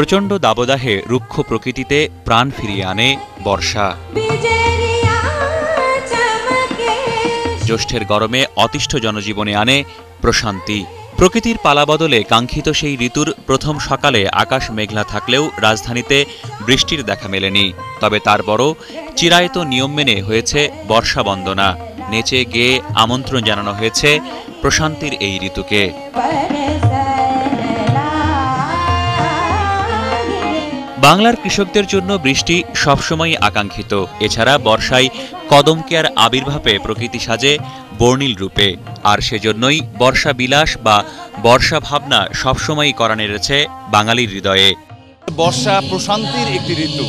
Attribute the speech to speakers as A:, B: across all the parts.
A: প্রচণ্ড দাবদাহে রুক্ষ প্রকৃতিতে প্রাণ ফিরিয়ে আনে বর্ষা। জ্যৈষ্ঠের গরমে অতিষ্ঠ জনজীবনে আনে প্রশান্তি। প্রকৃতির পালাবদলে কাঙ্ক্ষিত সেই ঋতুর প্রথম সকালে আকাশ মেঘলা থাকলেও রাজধানীতে বৃষ্টির দেখা মেলেনি। তবে তার বড় চিরায়ত নিয়ম মেনে হয়েছে বর্ষা বন্দনা। নেচে গেয়ে আমন্ত্রণ জানানো হয়েছে প্রশান্তির এই ঋতুকে। বাংলার কৃষকদের জন্য বৃষ্টি সবসময়ই আকাঙ্ক্ষিত। এছাড়া বর্ষায় কদম কেয়ার আবির্ভাবে প্রকৃতি সাজে বর্ণিল রূপে। আর সেজন্যই বর্ষা বিলাস বা বর্ষা ভাবনা সবসময়ই করা নেড়েছে বাঙালির হৃদয়ে।
B: বর্ষা প্রশান্তির একটি ঋতু।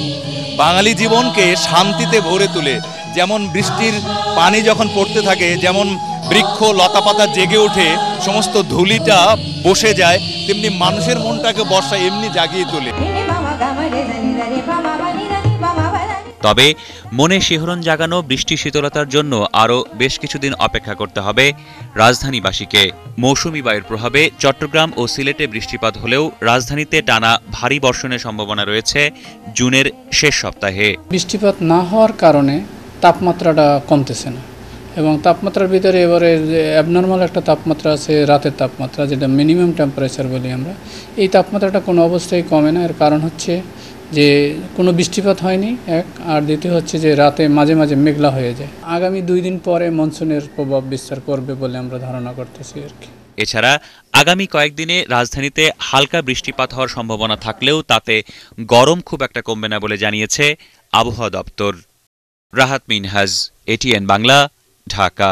B: বাঙালি জীবনকে শান্তিতে ভরে তোলে, যেমন বৃষ্টির পানি যখন পড়তে থাকে, যেমন বৃক্ষ লতাপাতা জেগে ওঠে সমস্ত ধুলিটা বসে যায় তেমনি মানুষের মনটাকে বর্ষা এমনি জাগিয়ে তোলে।
A: তবে মনে শিহরণ জাগানো বৃষ্টি শীতলতার জন্য আরও বেশ কিছুদিন অপেক্ষা করতে হবে রাজধানীবাসীকে। মৌসুমি বায়ুর প্রভাবে চট্টগ্রাম ও সিলেটে বৃষ্টিপাত হলেও রাজধানীতে টানা ভারী বর্ষণের সম্ভাবনা রয়েছে জুনের শেষ সপ্তাহে।
C: বৃষ্টিপাত না হওয়ার কারণে তাপমাত্রাটা কমতেছে না। এবং তাপমাত্রার ভিতরে এবারে অ্যাবনর্মাল একটা তাপমাত্রা আছে, রাতের তাপমাত্রা, যেটা মিনিমাম টেম্পারেচার বলি আমরা, এই তাপমাত্রাটা কোনো অবস্থায় কমে না। এর কারণ হচ্ছে যে কোনো বৃষ্টিপাত হয়নি, এক, আর দ্বিতীয় হচ্ছে যে রাতে মাঝে মাঝে মেঘলা হয়ে যায়। আগামী দুই দিন পরে মনসুনের প্রভাব বিস্তার করবে বলে আমরা ধারণা করতেছি আর কি।
A: এছাড়া আগামী কয়েকদিনে রাজধানীতে হালকা বৃষ্টিপাত হওয়ার সম্ভাবনা থাকলেও তাতে গরম খুব একটা কমবে না বলে জানিয়েছে আবহাওয়া দপ্তর। রাহাত মিনহাজ এটিএন বাংলা ঢাকা